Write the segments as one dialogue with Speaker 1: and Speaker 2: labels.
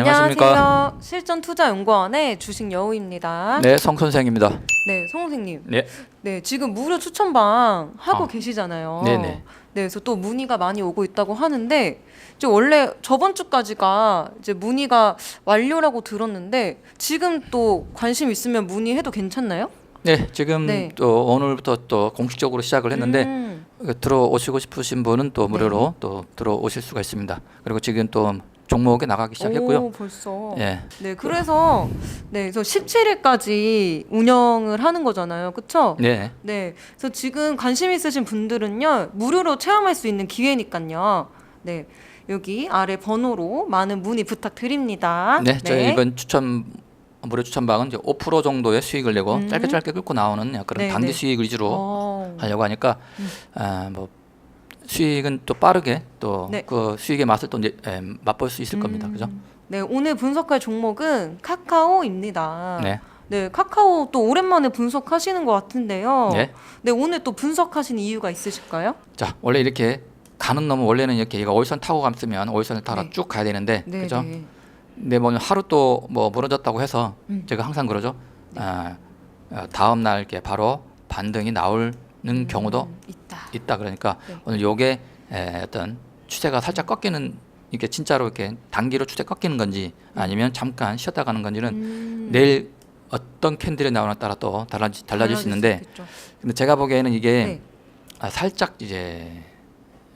Speaker 1: 안녕하십니까.
Speaker 2: 안녕하세요. 실전투자연구원의 주식 여우입니다.
Speaker 1: 네, 성 선생입니다.
Speaker 2: 네, 송 선생님.
Speaker 1: 네.
Speaker 2: 네, 지금 무료 추천방 하고
Speaker 1: 아.
Speaker 2: 계시잖아요.
Speaker 1: 네네.
Speaker 2: 네, 그래서 또 문의가 많이 오고 있다고 하는데 이제 원래 저번 주까지가 이제 문의가 완료라고 들었는데 지금 또 관심 있으면 문의해도 괜찮나요?
Speaker 1: 네, 지금
Speaker 2: 네.
Speaker 1: 또 오늘부터 또 공식적으로 시작을 했는데
Speaker 2: 음,
Speaker 1: 그 들어오시고 싶으신 분은 또 무료로 또 들어오실 수가 있습니다. 그리고 지금 또 종목에 나가기 시작했고요.
Speaker 2: 오, 벌써.
Speaker 1: 예.
Speaker 2: 네, 그래서 네, 그래서 17일까지 운영을 하는 거잖아요. 그렇죠?
Speaker 1: 네.
Speaker 2: 네. 그래서 지금 관심 있으신 분들은요. 무료로 체험할 수 있는 기회니까요. 네. 여기 아래 번호로 많은 문의 부탁드립니다.
Speaker 1: 네, 저희 이번 추천 무료 추천방은 이제 5% 정도의 수익을 내고
Speaker 2: 음.
Speaker 1: 짧게 짧게 끌고 나오는 그런
Speaker 2: 네,
Speaker 1: 단기
Speaker 2: 네.
Speaker 1: 수익 위주로
Speaker 2: 어.
Speaker 1: 하려고 하니까
Speaker 2: 음.
Speaker 1: 아, 뭐 수익은 또 빠르게 또
Speaker 2: 네.
Speaker 1: 그 수익의 맛을 또 이제, 예, 맛볼 수 있을 겁니다. 그죠?
Speaker 2: 네, 오늘 분석할 종목은 카카오입니다.
Speaker 1: 네.
Speaker 2: 네, 카카오 또 오랜만에 분석하시는 것 같은데요.
Speaker 1: 네.
Speaker 2: 네, 오늘 또 분석하신 이유가 있으실까요?
Speaker 1: 자, 원래 이렇게 가는 놈은 원래는 이렇게 얘가 오일선 타고 갔으면 오일선을 타러
Speaker 2: 네.
Speaker 1: 쭉 가야 되는데
Speaker 2: 네,
Speaker 1: 그죠?
Speaker 2: 네.
Speaker 1: 근데 뭐 하루 또 뭐 무너졌다고 해서
Speaker 2: 음.
Speaker 1: 제가 항상 그러죠. 아, 어, 다음 날 이렇게 바로 반등이 나오 는 경우도
Speaker 2: 음, 있다.
Speaker 1: 있다. 그러니까
Speaker 2: 네.
Speaker 1: 오늘 요게 에, 어떤 추세가 살짝 꺾이는 이게 진짜로 이렇게 단기로 추세 꺾이는 건지 아니면 잠깐 쉬었다 가는 건지는
Speaker 2: 음,
Speaker 1: 내일 어떤 캔들이 나오나 따라 또 달라지, 달라질 수 있는데
Speaker 2: 있겠죠.
Speaker 1: 근데 제가 보기에는 이게
Speaker 2: 네.
Speaker 1: 아, 살짝 이제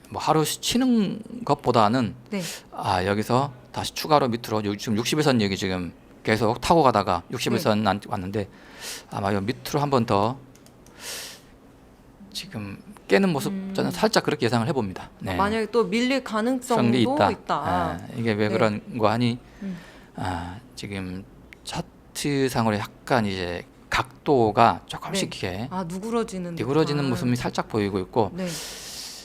Speaker 1: 뭐 하루 쉬는 것보다는
Speaker 2: 네.
Speaker 1: 아 여기서 다시 추가로 밑으로 요- 지금 60일선 여기 지금 계속 타고 가다가 60일선 안 왔는데 아마 요 밑으로 한 번 더 지금 깨는 모습
Speaker 2: 음.
Speaker 1: 저는 살짝 그렇게 예상을 해봅니다. 네.
Speaker 2: 만약에 또 밀릴 가능성도 있다.
Speaker 1: 있다. 아, 이게 왜
Speaker 2: 네.
Speaker 1: 그런 거 하니?
Speaker 2: 음.
Speaker 1: 아, 지금 차트상으로 약간 이제 각도가 조금씩 이렇게
Speaker 2: 아 누그러지는
Speaker 1: 뒤그러지는
Speaker 2: 듯한.
Speaker 1: 모습이 살짝 보이고 있고
Speaker 2: 네.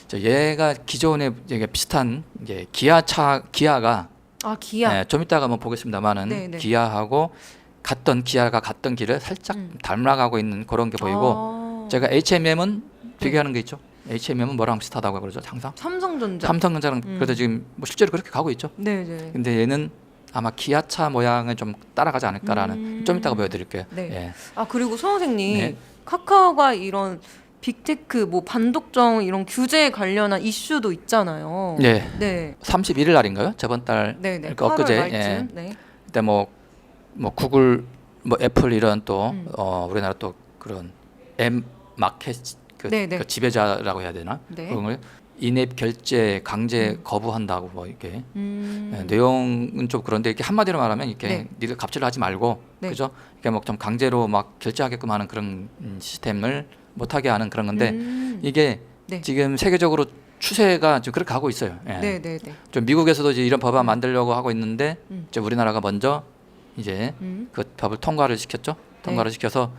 Speaker 1: 저 얘가 기존에 이게 비슷한 이제 기아차 기아가
Speaker 2: 아 기아.
Speaker 1: 예, 좀 이따가 한번 보겠습니다만은
Speaker 2: 네, 네.
Speaker 1: 기아하고 갔던 기아가 갔던 길을 살짝
Speaker 2: 음.
Speaker 1: 닮아가고 있는 그런 게 보이고
Speaker 2: 아,
Speaker 1: 제가 H&M은
Speaker 2: 네.
Speaker 1: 비교하는 게 있죠. H&M은 뭐랑 비슷하다고 그러죠 항상.
Speaker 2: 삼성전자.
Speaker 1: 삼성전자랑
Speaker 2: 음.
Speaker 1: 그래도 지금 뭐 실제로 그렇게 가고 있죠.
Speaker 2: 네 네.
Speaker 1: 근데 얘는 아마 기아차 모양을 좀 따라가지 않을까라는
Speaker 2: 음.
Speaker 1: 좀 이따가 보여드릴게요.
Speaker 2: 네.
Speaker 1: 예.
Speaker 2: 아 그리고 송 선생님
Speaker 1: 네.
Speaker 2: 카카오가 이런 빅테크 뭐 반독점 이런 규제에 관련한 이슈도 있잖아요.
Speaker 1: 네.
Speaker 2: 네.
Speaker 1: 31일 날인가요? 저번 달
Speaker 2: 네 네.
Speaker 1: 그러니까
Speaker 2: 8월
Speaker 1: 엊그제. 예.
Speaker 2: 네.
Speaker 1: 그때 뭐, 뭐 구글, 뭐 애플 이런 또
Speaker 2: 음.
Speaker 1: 어, 우리나라 또 그런 M 마켓 그,
Speaker 2: 네네.
Speaker 1: 그 지배자라고 해야 되나?
Speaker 2: 네.
Speaker 1: 그런 걸 인앱 결제 강제
Speaker 2: 음.
Speaker 1: 거부한다고 뭐 이렇게
Speaker 2: 음.
Speaker 1: 예, 내용은 좀 그런데 이렇게 한마디로 말하면 이렇게
Speaker 2: 네.
Speaker 1: 니들 갑질을 하지 말고
Speaker 2: 네.
Speaker 1: 그죠? 이렇게 뭐좀 강제로 막 결제하게끔 하는 그런 음, 시스템을 못하게 하는 그런 건데
Speaker 2: 음.
Speaker 1: 이게
Speaker 2: 네.
Speaker 1: 지금 세계적으로 추세가 지금 그렇게 가고 있어요. 예.
Speaker 2: 네 네 네.
Speaker 1: 좀 미국에서도 이제 이런 법안 만들려고 하고 있는데
Speaker 2: 음.
Speaker 1: 이제 우리나라가 먼저 이제
Speaker 2: 음.
Speaker 1: 그 법을 통과를 시켰죠.
Speaker 2: 네.
Speaker 1: 통과를 시켜서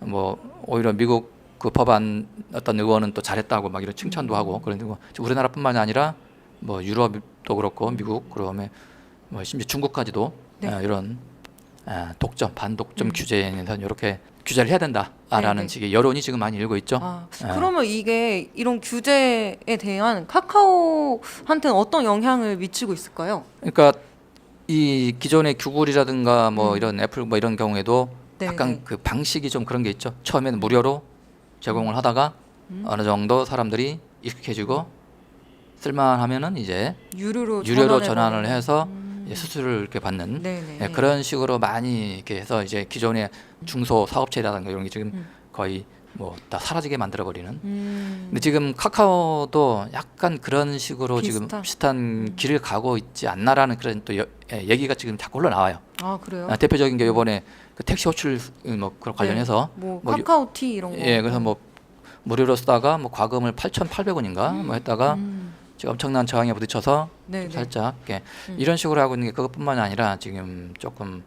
Speaker 1: 뭐 오히려 미국 그 법안 어떤 의원은 또 잘했다고 막 이런 칭찬도
Speaker 2: 음.
Speaker 1: 하고 그런데 뭐 우리나라뿐만이 아니라 뭐 유럽도 그렇고 미국 그다음에 뭐 심지어 중국까지도
Speaker 2: 네.
Speaker 1: 아, 이런 아, 독점 반독점
Speaker 2: 음.
Speaker 1: 규제에 대해서 이렇게 규제를 해야 된다라는
Speaker 2: 네, 네.
Speaker 1: 식의 여론이 지금 많이 일고 있죠.
Speaker 2: 아,
Speaker 1: 예.
Speaker 2: 그러면 이게 이런 규제에 대한 카카오한테는 어떤 영향을 미치고 있을까요?
Speaker 1: 그러니까 이 기존의 구글이라든가 뭐
Speaker 2: 음.
Speaker 1: 이런 애플 뭐 이런 경우에도
Speaker 2: 네,
Speaker 1: 약간
Speaker 2: 네.
Speaker 1: 그 방식이 좀 그런 게 있죠. 처음에는 무료로 제공을 하다가
Speaker 2: 음.
Speaker 1: 어느 정도 사람들이 익숙해지고 쓸만하면은 이제
Speaker 2: 유료로
Speaker 1: 유료로. 전환을 해서
Speaker 2: 음.
Speaker 1: 수수료를 이렇게 받는
Speaker 2: 네네.
Speaker 1: 예, 그런 식으로 많이 이렇게 해서 이제 기존의 중소 사업체라든가 이런 게 지금
Speaker 2: 음.
Speaker 1: 거의 뭐 다 사라지게 만들어 버리는.
Speaker 2: 음.
Speaker 1: 근데 지금 카카오도 약간 그런 식으로 지금
Speaker 2: 비슷한?
Speaker 1: 비슷한 길을 가고 있지 않나라는 그런 또 여- 예, 얘기가 지금 자꾸 흘러나와요.
Speaker 2: 아 그래요?
Speaker 1: 아, 대표적인 게 이번에 그 택시 호출 뭐 그런 관련해서
Speaker 2: 뭐,
Speaker 1: 뭐
Speaker 2: 카카오티 이런 거.
Speaker 1: 예 그래서 뭐 무료로 쓰다가 뭐 과금을 8,800원인가 뭐 했다가
Speaker 2: 음.
Speaker 1: 지금 엄청난 저항에 부딪혀서
Speaker 2: 네네.
Speaker 1: 살짝 이렇게
Speaker 2: 음.
Speaker 1: 이런 식으로 하고 있는 게 그것뿐만이 아니라 지금 조금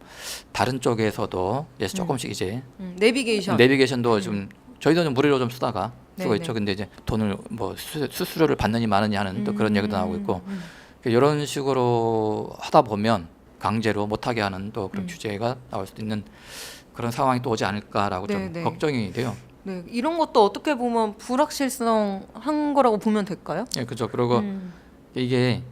Speaker 1: 다른 쪽에서도 이제 조금씩 이제
Speaker 2: 음, 내비게이션.
Speaker 1: 내비게이션도
Speaker 2: 음.
Speaker 1: 좀 저희도 좀 무료로 좀 쓰다가 쓰고
Speaker 2: 네네.
Speaker 1: 있죠. 근데 이제 돈을 뭐 수, 수수료를 받느니 마느니 하는 또 그런 얘기도 나오고 있고
Speaker 2: 음.
Speaker 1: 이런 식으로 하다 보면 강제로 못하게 하는 또 그런
Speaker 2: 음.
Speaker 1: 규제가 나올 수도 있는 그런 상황이 또 오지 않을까라고 좀
Speaker 2: 네네.
Speaker 1: 걱정이 돼요.
Speaker 2: 네, 이런 것도 어떻게 보면 불확실성한 거라고 보면 될까요?
Speaker 1: 예, 그죠. 그리고
Speaker 2: 음.
Speaker 1: 이게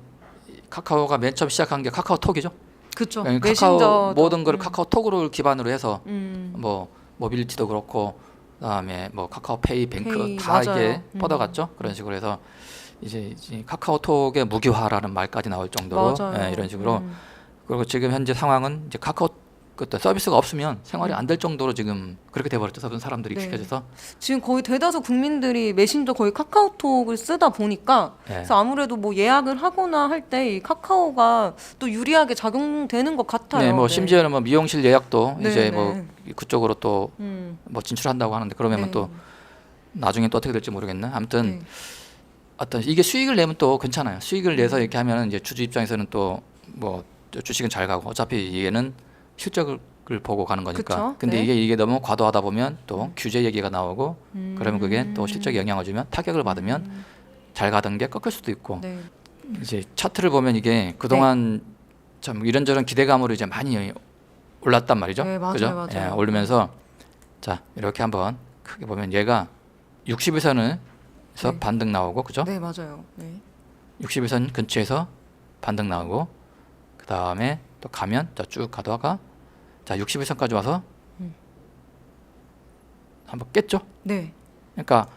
Speaker 1: 카카오가 맨 처음 시작한 게 카카오톡이죠.
Speaker 2: 그쵸.
Speaker 1: 카카오
Speaker 2: 메신저도.
Speaker 1: 모든 걸
Speaker 2: 음.
Speaker 1: 카카오톡으로 기반으로 해서
Speaker 2: 음.
Speaker 1: 뭐 모빌리티도 그렇고 그다음에 뭐 카카오페이, 뱅크
Speaker 2: 페이,
Speaker 1: 다
Speaker 2: 맞아요.
Speaker 1: 이게
Speaker 2: 음.
Speaker 1: 뻗어갔죠. 그런 식으로 해서 이제, 이제 카카오톡의 무기화라는 말까지 나올 정도로. 예, 이런 식으로
Speaker 2: 음.
Speaker 1: 그리고 지금 현재 상황은 이제 카카오 그때 서비스가 없으면 생활이
Speaker 2: 음.
Speaker 1: 안될 정도로 지금 그렇게 돼버렸죠. 사람들이
Speaker 2: 네.
Speaker 1: 익숙해져서
Speaker 2: 지금 거의 대다수 국민들이 메신저 거의 카카오톡을 쓰다 보니까
Speaker 1: 예.
Speaker 2: 그래서 아무래도 뭐 예약을 하거나 할 때 이 카카오가 또 유리하게 작용되는 것 같아요.
Speaker 1: 네, 뭐 심지어는 뭐 미용실 예약도
Speaker 2: 네,
Speaker 1: 이제
Speaker 2: 네.
Speaker 1: 뭐 그쪽으로 또뭐
Speaker 2: 음.
Speaker 1: 진출한다고 하는데 그러면
Speaker 2: 네.
Speaker 1: 또 나중에 또 어떻게 될지 모르겠네. 아무튼
Speaker 2: 네.
Speaker 1: 어떤 이게 수익을 내면 또 괜찮아요. 수익을
Speaker 2: 음.
Speaker 1: 내서 이렇게 하면은 이제 주주 입장에서는 또뭐 주식은 잘 가고 어차피 얘는 실적을 보고 가는 거니까.
Speaker 2: 그쵸?
Speaker 1: 근데
Speaker 2: 네.
Speaker 1: 이게 이게 너무 과도하다 보면 또 규제 얘기가 나오고
Speaker 2: 음.
Speaker 1: 그러면 그게 또 실적에 영향을 주면 타격을 받으면 잘 가던 게 꺾일 수도 있고
Speaker 2: 네.
Speaker 1: 이제 차트를 보면 이게 그동안 참 이런저런 기대감으로 이제 많이 올랐단 말이죠.
Speaker 2: 네, 맞아요,
Speaker 1: 그죠?
Speaker 2: 맞아요.
Speaker 1: 예, 오르면서 자 이렇게 한번 크게 보면 얘가 60일선에서
Speaker 2: 네.
Speaker 1: 반등 나오고 그죠?
Speaker 2: 네, 맞아요. 네.
Speaker 1: 60일선 근처에서 반등 나오고 그 다음에 또 가면 자쭉 가다가 자 60일선까지 와서
Speaker 2: 음.
Speaker 1: 한번 깼죠.
Speaker 2: 네.
Speaker 1: 그러니까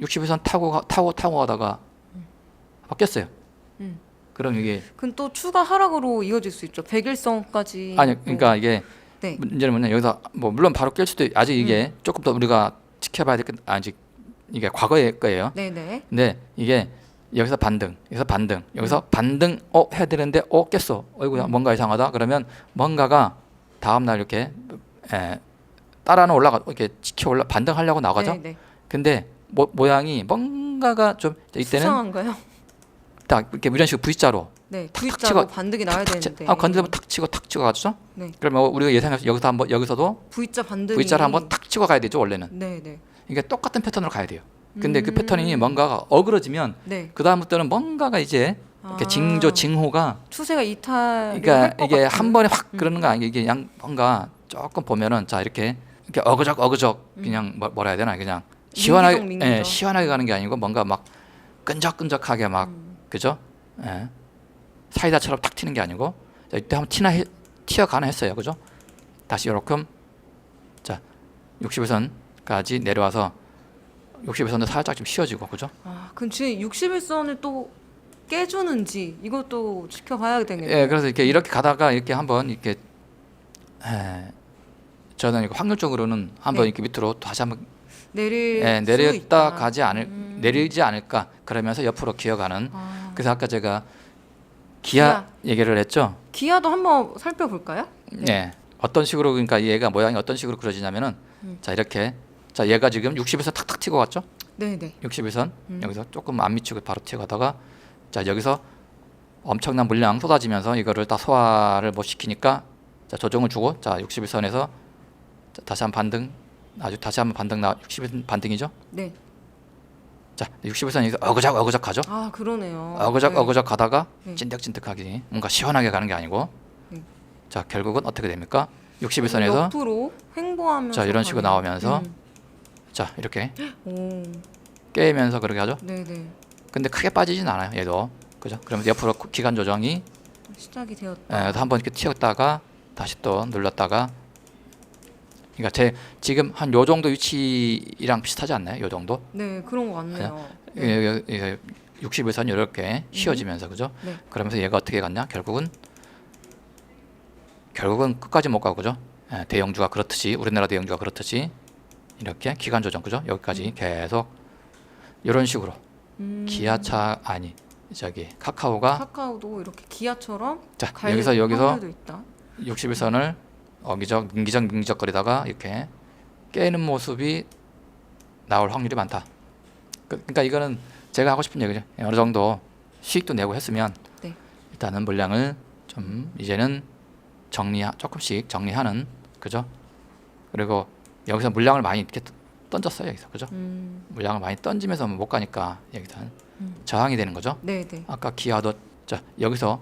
Speaker 1: 60일선 타고 가- 타고 타고 가다가 한번 깼어요.
Speaker 2: 음.
Speaker 1: 그럼 이게
Speaker 2: 그럼 또 추가 하락으로 이어질 수 있죠. 백일선까지.
Speaker 1: 아니 그러니까 이게
Speaker 2: 네.
Speaker 1: 문제는 뭐냐 여기서 뭐 물론 바로 깰 수도 있- 아직 이게
Speaker 2: 음.
Speaker 1: 조금 더 우리가 지켜봐야 될건 아직 이게 과거의 거예요.
Speaker 2: 네, 네.
Speaker 1: 근데 이게 여기서 반등, 여기서 반등, 여기서
Speaker 2: 음.
Speaker 1: 반등 어 해야 되는데 어 깼어. 어이구야 뭔가 이상하다. 그러면 뭔가가 다음 날 이렇게 에, 따라는 올라가 이렇게 지켜 올라 반등하려고 나가죠.
Speaker 2: 네, 네.
Speaker 1: 근데 모, 모양이 뭔가가 좀 이때는
Speaker 2: 수상한가요?
Speaker 1: 딱 이렇게 이런 식으로 V자로
Speaker 2: 네.
Speaker 1: 탁
Speaker 2: V자로
Speaker 1: 치고
Speaker 2: 반등이 나야
Speaker 1: 탁 치-
Speaker 2: 되는데.
Speaker 1: 아 건드면 탁 치고 탁 치고 가죠.
Speaker 2: 네.
Speaker 1: 그러면 우리가 예상해서 여기서 한번 여기서도
Speaker 2: V자 반등이
Speaker 1: V자를 한번 탁 치고 가야 되죠 원래는.
Speaker 2: 네, 네.
Speaker 1: 이게 똑같은 패턴으로 가야 돼요. 근데 그
Speaker 2: 음.
Speaker 1: 패턴이 뭔가가 어그러지면
Speaker 2: 네.
Speaker 1: 그 다음부터는 뭔가가 이제 이렇게
Speaker 2: 아.
Speaker 1: 징조 징호가
Speaker 2: 추세가 이탈.
Speaker 1: 그러니까 이게 한 번에
Speaker 2: 음.
Speaker 1: 확 그러는 거 아니에요. 이게 양 뭔가 조금 보면은 자 이렇게 이렇게 어그적 어그적 그냥 뭐, 뭐라 해야 되나 그냥 시원하게
Speaker 2: 음. 민기적, 민기적.
Speaker 1: 예, 시원하게 가는 게 아니고 뭔가 막 끈적끈적하게 막
Speaker 2: 음.
Speaker 1: 그죠? 예. 사이다처럼 탁 튀는 게 아니고 자, 이때 한번 티나 해, 튀어가나 했어요. 그죠? 다시 요렇게 자 60일선까지 내려와서 60일선도 살짝 좀 쉬어지고 그죠?
Speaker 2: 아, 그럼 지금 61선을 또 깨주는지 이것도 지켜봐야 되겠네요.
Speaker 1: 예, 그래서 이렇게 이렇게 가다가 이렇게 한번 이렇게 에, 저는 이거 확률적으로는 한번
Speaker 2: 네.
Speaker 1: 이렇게 밑으로 다시 한번
Speaker 2: 내릴
Speaker 1: 예,
Speaker 2: 수
Speaker 1: 내렸다
Speaker 2: 있다.
Speaker 1: 가지 않을
Speaker 2: 음.
Speaker 1: 내리지 않을까 그러면서 옆으로 기어가는
Speaker 2: 아,
Speaker 1: 그래서 아까 제가 기아, 얘기를 했죠.
Speaker 2: 기아도 한번 살펴볼까요?
Speaker 1: 예. 어떤 식으로 그러니까 얘가 모양이 어떤 식으로 그려지냐면은
Speaker 2: 음.
Speaker 1: 자 이렇게 자 얘가 지금 60에서 탁탁 튀고 갔죠.
Speaker 2: 네, 네.
Speaker 1: 60에선
Speaker 2: 음.
Speaker 1: 여기서 조금 안 미치고 바로 튀어가다가 자 여기서 엄청난 물량 쏟아지면서 이거를 다 소화를 못 시키니까 자 조정을 주고 자 61선에서 자, 다시 한 반등 아주 다시 한번 반등 나 60선 반등이죠.
Speaker 2: 네.
Speaker 1: 자 61선 여기서 어그적 어그적 가죠.
Speaker 2: 아, 그러네요.
Speaker 1: 어그적
Speaker 2: 네.
Speaker 1: 어그적 가다가
Speaker 2: 네.
Speaker 1: 찐득찐득하게 뭔가 시원하게 가는 게 아니고
Speaker 2: 네.
Speaker 1: 자 결국은 어떻게 됩니까? 61선에서
Speaker 2: 옆으로 횡보하면서
Speaker 1: 자, 이런 식으로. 나오면서 자 이렇게
Speaker 2: 음. 오.
Speaker 1: 깨면서 그렇게 하죠.
Speaker 2: 네, 네.
Speaker 1: 근데 크게 빠지진 않아요. 얘도 그죠? 그러면 옆으로 기간 조정이
Speaker 2: 시작이
Speaker 1: 예,
Speaker 2: 되었다.
Speaker 1: 한번 이렇게 튀었다가 다시 또 눌렀다가 그러니까 제 지금 한 요 정도 위치랑 비슷하지 않나요? 요 정도?
Speaker 2: 네, 그런 것 같네요. 네.
Speaker 1: 예, 예, 예, 60에선 이렇게 휘어지면서 그죠?
Speaker 2: 네.
Speaker 1: 그러면서 얘가 어떻게 갔냐? 결국은 결국은 끝까지 못 가고 그죠? 예, 대형주가 그렇듯이 우리나라 대형주가 그렇듯이 이렇게 기간 조정 그죠? 여기까지 계속 이런 식으로
Speaker 2: 음.
Speaker 1: 기아차 아니 저기 카카오가
Speaker 2: 카카오도 이렇게 기아처럼
Speaker 1: 자
Speaker 2: 갈
Speaker 1: 여기서 여기서
Speaker 2: 확률도 있다.
Speaker 1: 61선을 어기적 민기적 민기적거리다가 이렇게 깨는 모습이 나올 확률이 많다. 그- 그러니까 이거는 제가 하고 싶은 얘기죠. 예, 어느 정도 수익도 내고 했으면
Speaker 2: 네.
Speaker 1: 일단은 물량을 좀 이제는 정리 조금씩 정리하는 그죠? 그리고 여기서 물량을 많이 이렇게 던졌어요 여기서 그죠?
Speaker 2: 음.
Speaker 1: 물량을 많이 던지면서 못 가니까 여기서
Speaker 2: 음.
Speaker 1: 저항이 되는 거죠.
Speaker 2: 네, 네.
Speaker 1: 아까 기아도 자 여기서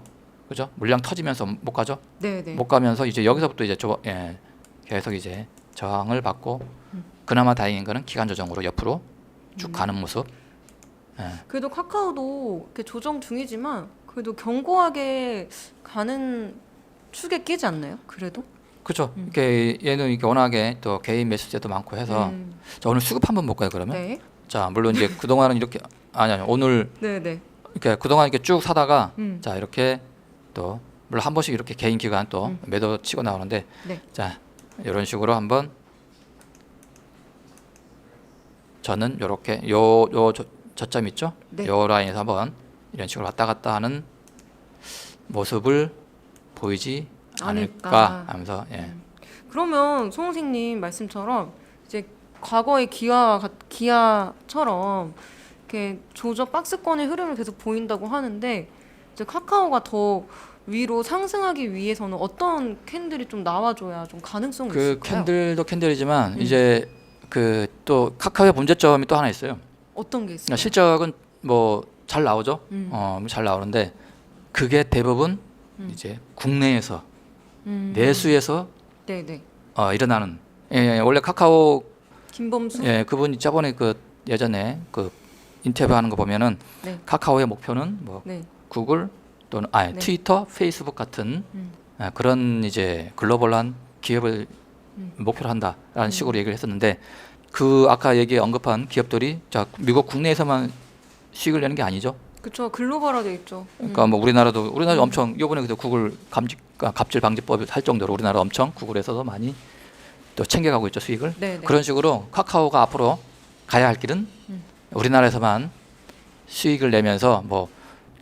Speaker 1: 그죠? 물량 터지면서 못 가죠.
Speaker 2: 네, 네.
Speaker 1: 못 가면서 이제 여기서부터 이제 조, 예, 계속 이제 저항을 받고
Speaker 2: 음.
Speaker 1: 그나마 다행인 거는 기간 조정으로 옆으로 쭉
Speaker 2: 음.
Speaker 1: 가는 모습. 예.
Speaker 2: 그래도 카카오도 이렇게 조정 중이지만 그래도 견고하게 가는 축에 끼지 않나요? 그래도?
Speaker 1: 그렇죠. 이게 얘는 이게 워낙에 또 개인 매수세도 많고 해서
Speaker 2: 음,
Speaker 1: 자 오늘 수급 한번 볼까요 그러면?
Speaker 2: 네.
Speaker 1: 자 물론 이제 그 동안은 이렇게 아니 아니 오늘
Speaker 2: 네, 네.
Speaker 1: 이렇게 그 동안 이렇게 쭉 사다가
Speaker 2: 음.
Speaker 1: 자 이렇게 또 물론 한 번씩 이렇게 개인 기간 또
Speaker 2: 음.
Speaker 1: 매도 치고 나오는데
Speaker 2: 네.
Speaker 1: 자 이런 식으로 한번 저는 요렇게 요 요 저점 있죠?
Speaker 2: 네.
Speaker 1: 요 라인에서 한번 이런 식으로 왔다 갔다 하는 모습을 보이지 않을까. 하면서 예.
Speaker 2: 그러면 송 선생님 말씀처럼 이제 과거의 기아 같- 기아처럼 이렇게 조저 박스권의 흐름을 계속 보인다고 하는데 이제 카카오가 더 위로 상승하기 위해서는 어떤 캔들이 좀 나와줘야 좀 가능성이
Speaker 1: 그
Speaker 2: 있을까요?
Speaker 1: 캔들도 캔들이지만
Speaker 2: 음.
Speaker 1: 이제 그 또 카카오의 문제점이 또 하나 있어요.
Speaker 2: 어떤 게 있어요?
Speaker 1: 그러니까 실적은 뭐 잘 나오죠.
Speaker 2: 음.
Speaker 1: 어, 잘 나오는데 그게 대부분
Speaker 2: 음.
Speaker 1: 이제 국내에서
Speaker 2: 음.
Speaker 1: 내수에서
Speaker 2: 네네.
Speaker 1: 어, 일어나는 예, 예, 원래 카카오
Speaker 2: 김범수.
Speaker 1: 예, 그분이 저번에 그 예전에 그 인터뷰하는 거 보면은
Speaker 2: 네.
Speaker 1: 카카오의 목표는 뭐
Speaker 2: 네.
Speaker 1: 구글 또는 아
Speaker 2: 네.
Speaker 1: 트위터, 페이스북 같은
Speaker 2: 음.
Speaker 1: 아, 그런 이제 글로벌한 기업을
Speaker 2: 음.
Speaker 1: 목표로 한다라는
Speaker 2: 음.
Speaker 1: 식으로 얘기를 했었는데 그 아까 얘기 언급한 기업들이 자 미국 국내에서만 수익을 내는 게 아니죠.
Speaker 2: 그쵸 글로벌화돼 있죠.
Speaker 1: 그러니까
Speaker 2: 음.
Speaker 1: 뭐 우리나라도 우리나라
Speaker 2: 음.
Speaker 1: 엄청 요번에 그래서 구글 감지 아, 갑질 방지법을 할 정도로 우리나라 엄청 구글에서도 많이 또 챙겨가고 있죠 수익을.
Speaker 2: 네네.
Speaker 1: 그런 식으로 카카오가 앞으로 가야 할 길은
Speaker 2: 음.
Speaker 1: 우리나라에서만 수익을 내면서 뭐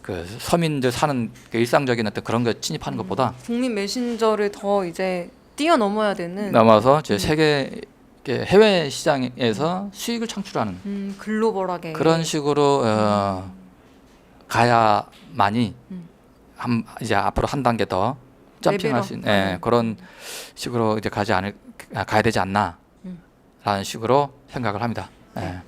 Speaker 1: 그 서민들 사는 그 일상적인 어떤 그런 거 침입하는 것보다
Speaker 2: 국민 메신저를 더 이제 뛰어넘어야 되는
Speaker 1: 넘어서 이제
Speaker 2: 음.
Speaker 1: 세계 해외 시장에서 수익을 창출하는
Speaker 2: 음, 글로벌하게
Speaker 1: 그런 식으로 어, 가야만이
Speaker 2: 음.
Speaker 1: 한 이제 앞으로 한 단계 더 점핑할 수 있는 예,
Speaker 2: 레벨업.
Speaker 1: 그런 식으로 이제 가지 않을 아, 가야 되지 않나라는
Speaker 2: 음.
Speaker 1: 식으로 생각을 합니다. 예.
Speaker 2: 네.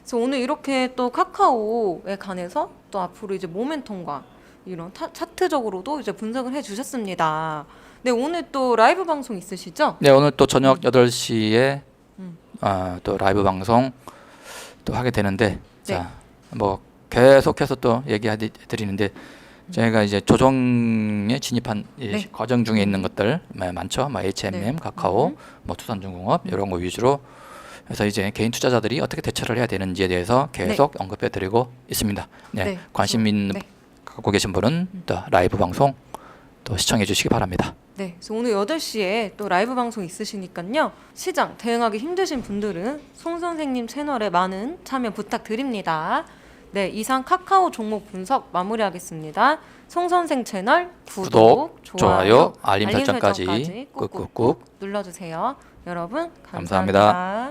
Speaker 2: 그래서 오늘 이렇게 또 카카오에 관해서 또 앞으로 이제 모멘텀과 이런 타, 차트적으로도 이제 분석을 해 주셨습니다. 네 오늘 또 라이브 방송 있으시죠?
Speaker 1: 네 오늘 또 저녁 8시에
Speaker 2: 음.
Speaker 1: 어, 또 라이브 방송 또 하게 되는데
Speaker 2: 네.
Speaker 1: 자 뭐 계속해서 또 얘기해 드리는데 저희가 이제 조정에 진입한 이
Speaker 2: 네.
Speaker 1: 과정 중에 있는 것들 뭐 많죠. 뭐 H&M,
Speaker 2: 네.
Speaker 1: 카카오,
Speaker 2: 음.
Speaker 1: 뭐 투산중공업 이런 거 위주로 해서 이제 개인 투자자들이 어떻게 대처를 해야 되는지에 대해서 계속 언급해 드리고 있습니다. 네,
Speaker 2: 네.
Speaker 1: 관심 있는
Speaker 2: 네.
Speaker 1: 갖고 계신 분은 또 라이브 방송 또 시청해 주시기 바랍니다.
Speaker 2: 네, 그래서 오늘 8시에 또 라이브 방송 있으시니까요. 시장 대응하기 힘드신 분들은 송 선생님 채널에 많은 참여 부탁드립니다. 네, 이상 카카오 종목 분석 마무리하겠습니다. 송 선생 채널 구독,
Speaker 1: 구독, 좋아요, 알림 설정까지
Speaker 2: 설정까지 꾹꾹
Speaker 1: 꾹꾹꾹
Speaker 2: 눌러주세요. 여러분
Speaker 1: 감사합니다.
Speaker 2: 감사합니다.